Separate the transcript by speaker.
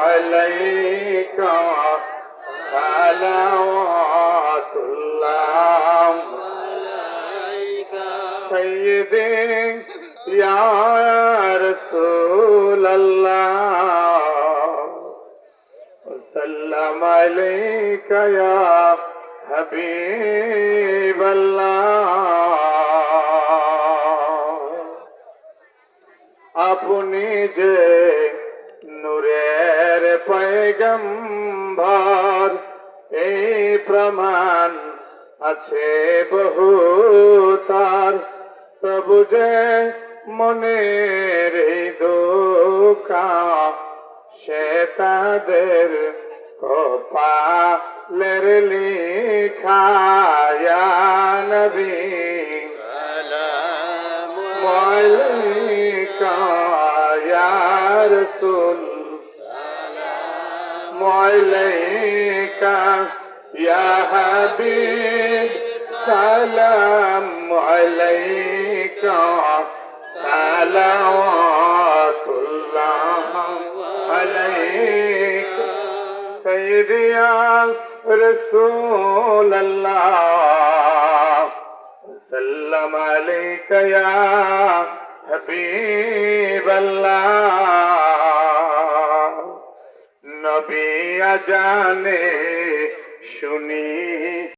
Speaker 1: عليك صلوات الله سيدي يا رسول الله وسلم عليك يا حبيب الله আপনি যে নূরের পয়গম্বর এই প্রমাণ আছে বহু তার তবু যে মনের দোকা সে তাদের কপালের লিখায়া নবী। সালাম আলাইকা
Speaker 2: ইয়া
Speaker 1: عليك يا حبيب سلام عليك صلوات الله عليك سيدي يا رسول الله سلم عليك يا حبيب الله নবী আজানে শুনি